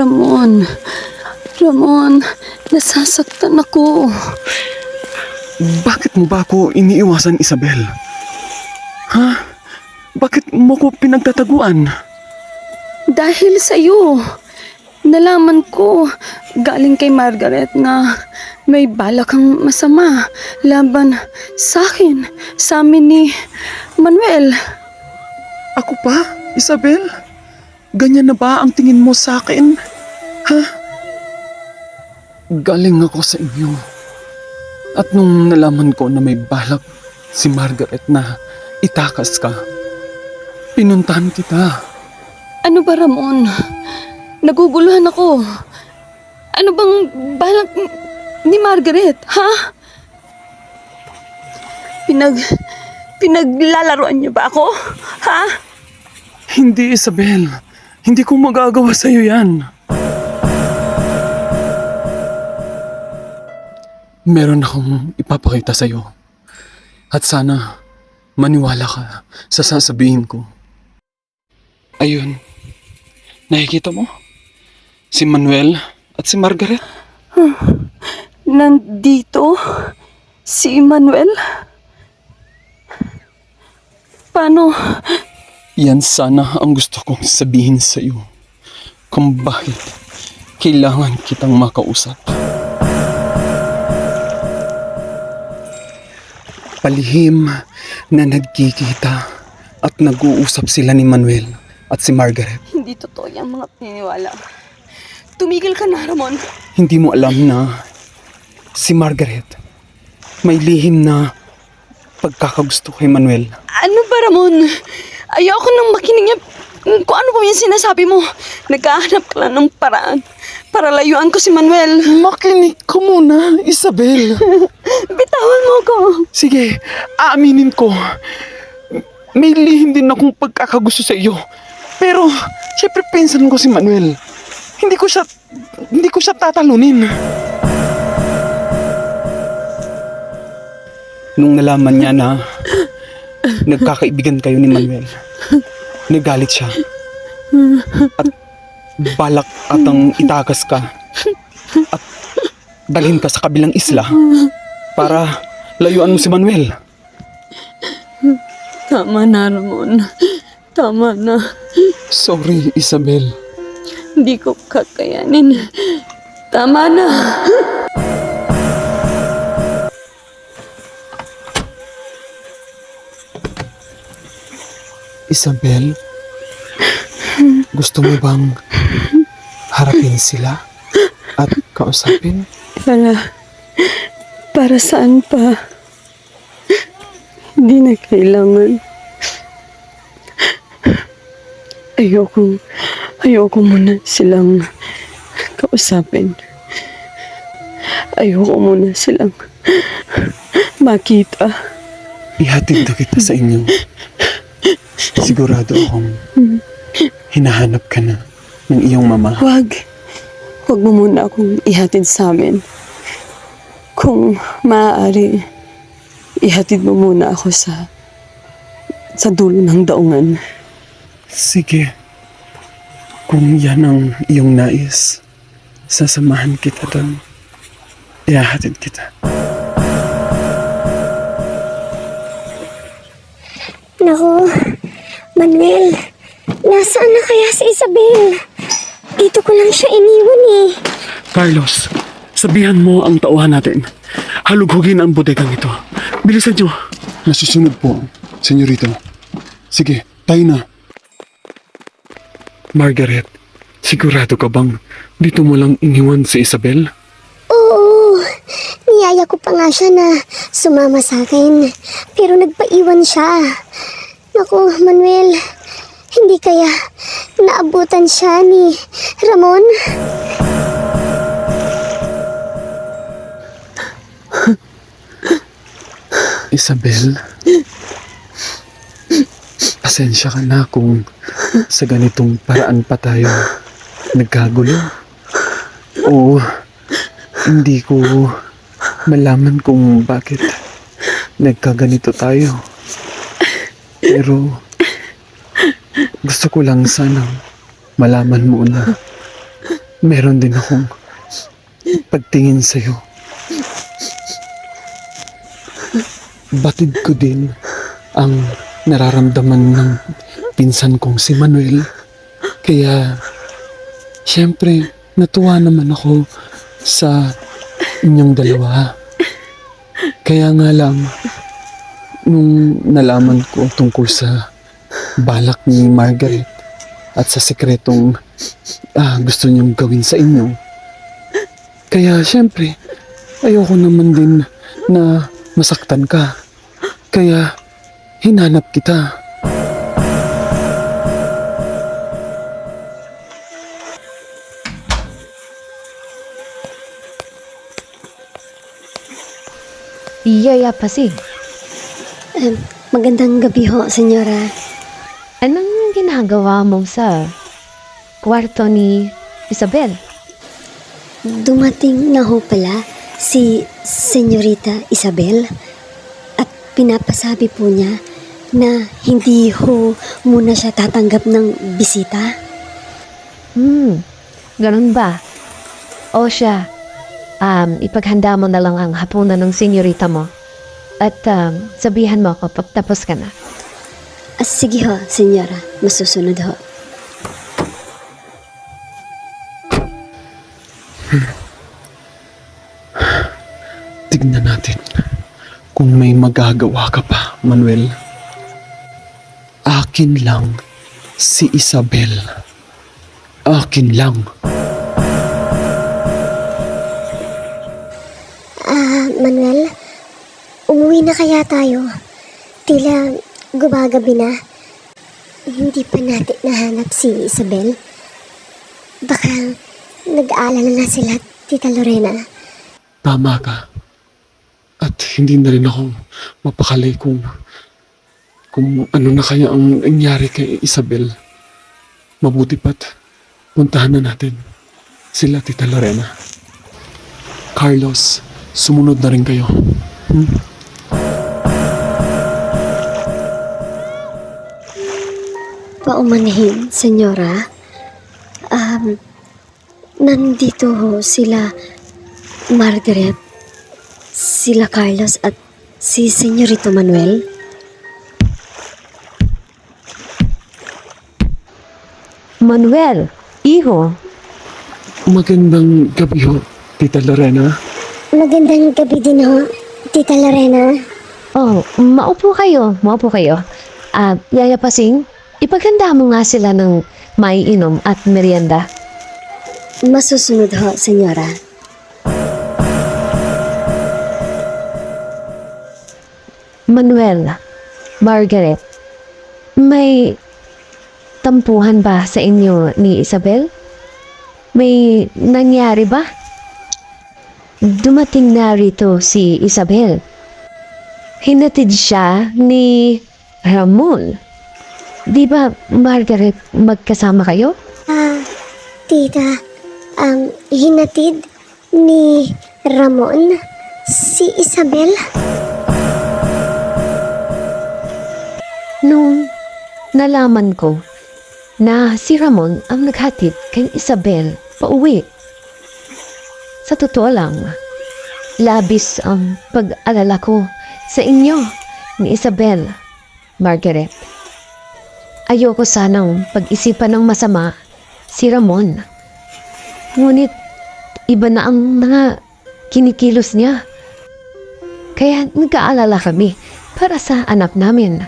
Ramon, Ramon, nasasaktan ako. Bakit mo ba ako iniiwasan, Isabel? Ha? Bakit mo ko pinagtataguan? Dahil sa iyo, nalaman ko galing kay Margaret na may balak kang masama laban sa akin, sa amin ni Manuel. Ako pa, Isabel? Ganyan na ba ang tingin mo sa akin? Ha? Galing ako sa inyo. At nung nalaman ko na may balak si Margaret na itakas ka, pinuntahan kita. Ano ba Ramon? Naguguluhan ako. Ano bang balak ni Margaret, ha? Pinag... Pinaglalaroan niyo ba ako? Ha? Hindi, Isabel. Hindi ko magagawa sa'yo yan. Meron akong ipapakita sa'yo. At sana maniwala ka sa sasabihin ko. Ayun. Nakikita mo? Si Manuel at si Margaret. Nandito? Si Manuel? Paano? Yan sana ang gusto kong sabihin sa'yo. Kung bakit kailangan kitang makausap. Palihim na nagkikita at nag-uusap sila ni Manuel at si Margaret. Hindi totoo yung mga pininiwala. Tumigil ka na, Ramon. Hindi mo alam na si Margaret may lihim na pagkakagusto kay Manuel. Ano ba, Ramon? Ayoko nang makinig niya kung ano pa yung sinasabi mo. Naghahanap ka lang ng paraan para layuan ko si Manuel. Makinig ko muna, Isabel. Bitawan mo ko. Sige, aaminin ko. May lihim din akong pagkakagusto sa iyo. Pero, syempre pinsan ko si Manuel. Hindi ko siya, hindi ko siya tatalunin. Nung nalaman niya na nagkakaibigan kayo ni Manuel, nagalit siya. At balak atang itakas ka. At dalhin ka sa kabilang isla para layuan mo si Manuel. Tama na, Ramon. Tama na. Sorry, Isabel. Hindi ko kakayanin. Tama na. Isabel, gusto mo bang harapin sila at kausapin? Para, para saan pa? Hindi na kailangan. Ayoko, ayoko muna silang kausapin. Ayoko muna silang makita. Ihatid na kita sa inyo. Sigurado akong hinahanap ka na ng iyong mama. Huwag. Huwag mo muna akong ihatid sa amin. Kung maaari, ihatid mo muna ako sa sa dulo ng daungan. Sige. Kung yan ang iyong nais, sasamahan kita doon. Ihahatid kita. Naku, Manuel, nasaan na kaya si Isabel? Dito ko lang siya iniwan eh. Carlos, sabihan mo ang tauhan natin. Halughugin ang bodegang ito. Bilisan nyo. Nasusunod po, senyorito. Sige, tayo na. Margaret, sigurado ka bang dito mo lang iniwan si Isabel? Oo, niyaya ko pa nga siya na sumama sa akin. Pero nagpaiwan siya. Naku, Manuel, hindi kaya naabutan siya ni Ramon? Isabel, pasensya ka na kung sa ganitong paraan pa tayo nagkagulo. O hindi ko malaman kung bakit nagkaganito tayo. Pero gusto ko lang sanang malaman mo na meron din akong pagtingin sa'yo. Batid ko din ang nararamdaman ng pinsan kong si Manuel. Kaya, syempre, natuwa naman ako sa inyong dalawa. Kaya nga lang, nung nalaman ko tungkol sa balak ni Margaret at sa sekretong ah, gusto niyong gawin sa inyo. Kaya syempre, ayoko naman din na masaktan ka. Kaya hinanap kita. Yaya Pasig, Um, magandang gabi ho, senyora. anong ginagawa mo sa kwarto ni Isabel? Dumating na ho pala si Senyorita Isabel at pinapasabi po niya na hindi ho muna siya tatanggap ng bisita. Hmm, ganun ba? O siya, um, ipaghanda mo na lang ang hapunan ng senyorita mo. At um, sabihan mo ako pag tapos ka na. Ah, sige ho, senyora. Masusunod ho. Tignan natin kung may magagawa ka pa, Manuel. Akin lang si Isabel. Akin lang. Ah, umuwi na kaya tayo? Tila gumagabi na. Hindi pa natin nahanap si Isabel. Baka nag-aalala na sila, Tita Lorena. Tama ka. At hindi na rin ako mapakali kung kung ano na kaya ang nangyari kay Isabel. Mabuti pa't puntahan na natin sila Tita Lorena. Carlos, sumunod na rin kayo. Hmm? Paumanhin, senyora. Um, nandito ho sila Margaret, sila Carlos at si Senyorito Manuel. Manuel, iho, Magandang gabi ho, Tita Lorena. Magandang gabi din ho, Tita Lorena. oh, maupo kayo, maupo kayo. Ah, Yaya Pasing, ipaghanda mo nga sila ng maiinom at merienda. Masusunod ho, senyora. Manuel, Margaret, may tampuhan ba sa inyo ni Isabel? May nangyari ba? Dumating na rito si Isabel. Hinatid siya ni Ramon. Di ba, Margaret, magkasama kayo? Ah, tita, um, hinatid ni Ramon si Isabel? Nung nalaman ko na si Ramon ang naghatid kay Isabel pauwi. Sa totoo lang, labis ang pag-alala ko sa inyo ni Isabel, Margaret. Ayoko sanang pag-isipan ng masama si Ramon. Ngunit iba na ang mga kinikilos niya. Kaya nagkaalala kami para sa anak namin.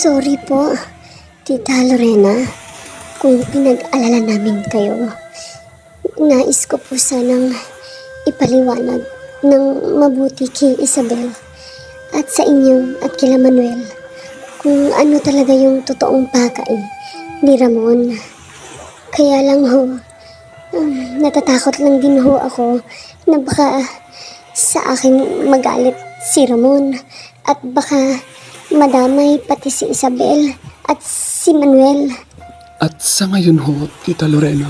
Sorry po, Tita Lorena, kung pinag-alala namin kayo. Nais ko po sanang ipaliwanag ng mabuti kay Isabel at sa inyo at kila Manuel kung ano talaga yung totoong pakay ni Ramon. Kaya lang ho, um, natatakot lang din ho ako na baka sa akin magalit si Ramon at baka madamay pati si Isabel at si Manuel. At sa ngayon ho, Tita Lorena,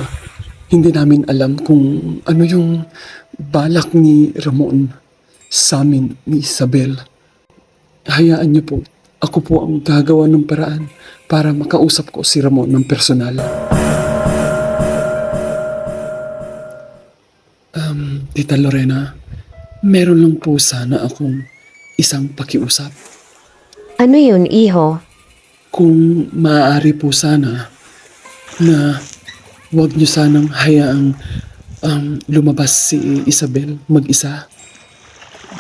hindi namin alam kung ano yung balak ni Ramon sa amin ni Isabel. Hayaan niyo po, ako po ang gagawa ng paraan para makausap ko si Ramon ng personal. Um, Tita Lorena, meron lang po sana akong isang pakiusap. Ano yun, iho? Kung maaari po sana na wag niyo sanang hayaang um, lumabas si Isabel mag-isa.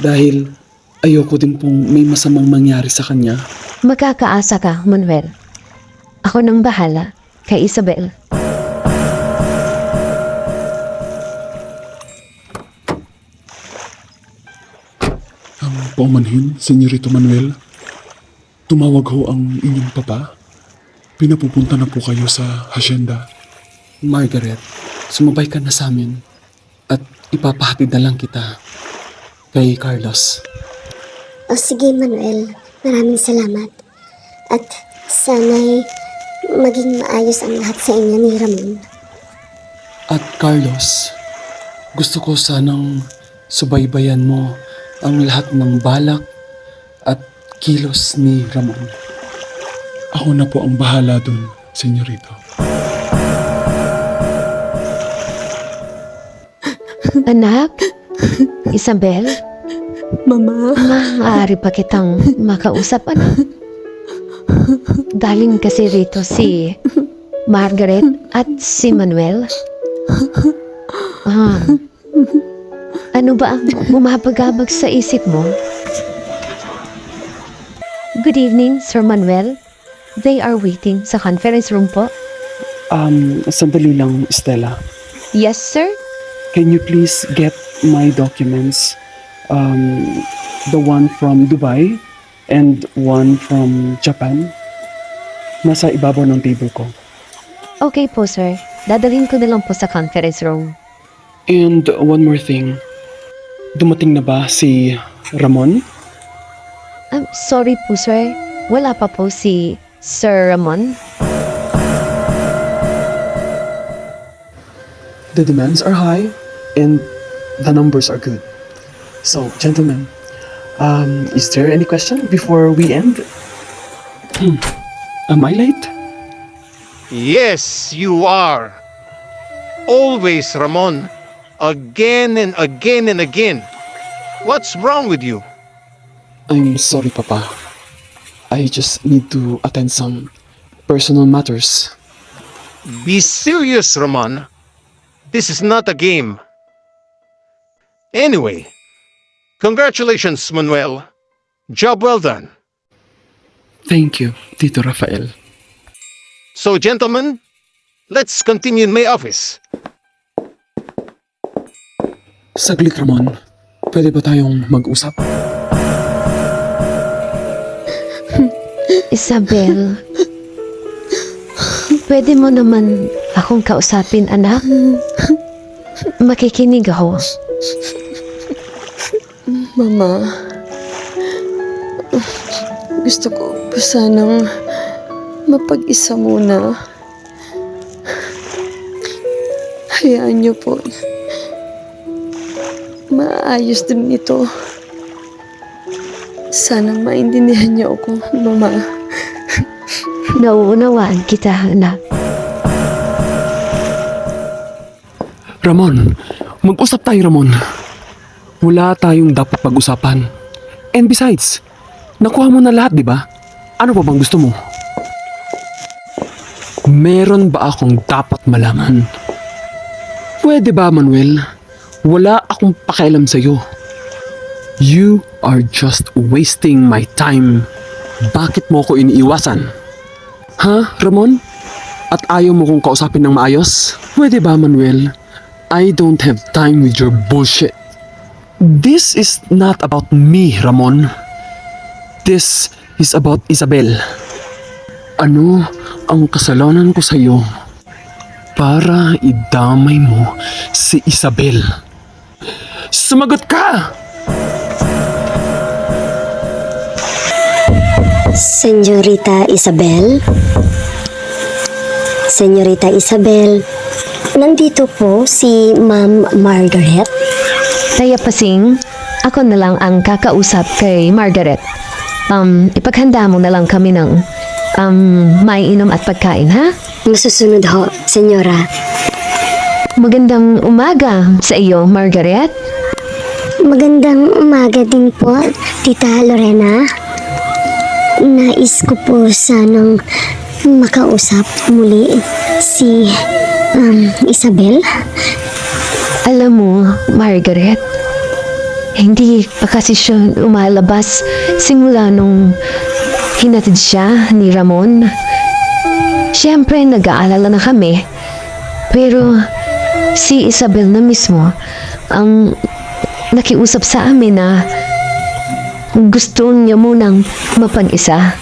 Dahil ayoko din pong may masamang mangyari sa kanya. Magkakaasa ka, Manuel. Ako nang bahala kay Isabel. Ang paumanhin, Senyorito Manuel. Tumawag ho ang inyong papa. Pinapupunta na po kayo sa hacienda. Margaret, sumabay ka na sa amin at ipapahatid na lang kita kay Carlos. O sige, Manuel. Maraming salamat. At sana'y maging maayos ang lahat sa inyo ni Ramon. At Carlos, gusto ko sanang subaybayan mo ang lahat ng balak at kilos ni Ramon. Ako na po ang bahala dun, Senyorito. Anak? Isabel? Mama, Maaari pa kitang makausap, anak. Galing kasi rito si Margaret at si Manuel. Ah, ano ba ang bumabagabag sa isip mo? Good evening, Sir Manuel. They are waiting sa conference room po. Um, sandali lang, Stella. Yes, sir? Can you please get my documents? Um, the one from Dubai and one from Japan. Nasa ibabaw ng table ko. Okay po, sir. Dadalhin ko na lang po sa conference room. And one more thing. Dumating na ba si Ramon? I'm sorry po, sir. Wala pa po si Sir Ramon. The demands are high and the numbers are good. So, gentlemen, um, is there any question before we end? Hmm. Am I late? Yes, you are. Always, Ramon. Again and again and again. What's wrong with you? I'm sorry, Papa. I just need to attend some personal matters. Be serious, Ramon. This is not a game. Anyway, congratulations, Manuel. Job well done. Thank you, Tito Rafael. So, gentlemen, let's continue in my office. Saglit, Ramon. Pwede ba tayong mag-usap? Isabel, pwede mo naman akong kausapin, anak? Makikinig ako. Mama. Gusto ko pa sanang mapag-isa muna. Hayaan niyo po. Maayos din ito. Sanang maintindihan niyo ako, Mama. Nauunawaan kita, anak. Ramon, mag-usap tayo, Ramon. Wala tayong dapat pag-usapan. And besides, nakuha mo na lahat, di ba? Ano pa bang gusto mo? Meron ba akong dapat malaman? Pwede ba, Manuel? Wala akong pakialam sa'yo. You are just wasting my time. Bakit mo ko iniiwasan? Ha, Ramon? At ayaw mo kong kausapin ng maayos? Pwede ba, Manuel? I don't have time with your bullshit. This is not about me, Ramon. This is about Isabel. Ano ang kasalanan ko sa'yo para idamay mo si Isabel? Sumagot ka! Senyorita Isabel? Senyorita Isabel, nandito po si Ma'am Margaret. Kaya pasing, ako na lang ang kakausap kay Margaret. Um, ipaghanda mo na lang kami ng um, may inom at pagkain, ha? Masusunod ho, senyora. Magandang umaga sa iyo, Margaret. Magandang umaga din po, Tita Lorena. Nais ko po sanang makausap muli si um, Isabel. Alam mo, Margaret, hindi pa kasi siya umalabas simula nung hinatid siya ni Ramon. Siyempre, nag-aalala na kami. Pero si Isabel na mismo ang nakiusap sa amin na gusto niya munang mapag-isa.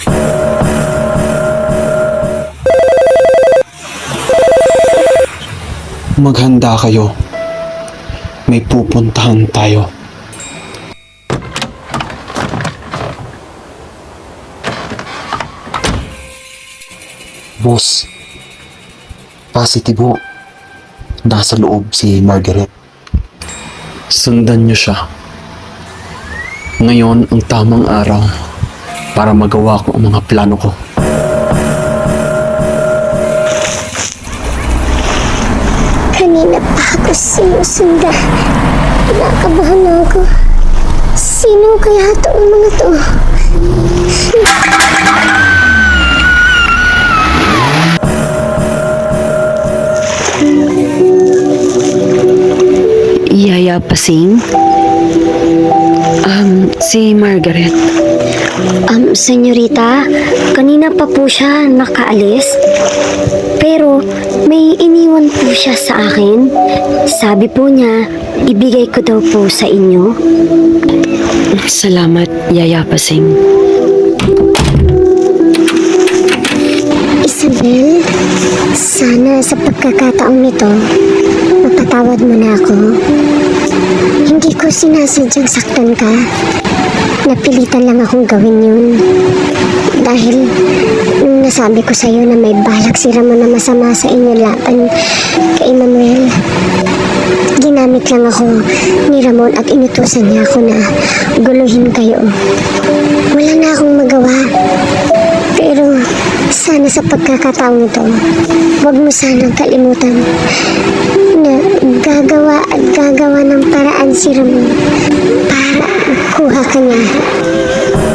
Maghanda kayo. May pupuntahan tayo. Boss, positive ho. Nasa loob si Margaret. Sundan niyo siya. Ngayon ang tamang araw para magawa ko ang mga plano ko. Kanina pa ako sinusundan. Nakabahan na ako. Sino kaya to ang mga to? Pasing? Um, si Margaret. Um, senyorita, kanina pa po siya nakaalis. Pero may iniwan po siya sa akin. Sabi po niya, ibigay ko daw po sa inyo. Salamat, Yaya Pasing. Isabel, sana sa pagkakataong nito, mapatawad mo na ako. Hindi ko sinasadyang saktan ka. Napilitan lang akong gawin yun. Dahil nung nasabi ko sa'yo na may balak si Ramon na masama sa inyo laban kay Manuel, ginamit lang ako ni Ramon at inutusan niya ako na guluhin kayo. Wala na akong magawa. Pero sana sa pagkakataong ito, huwag mo sanang kalimutan na gagawa gagawa ng paraan si Ramon para makuha ka niya.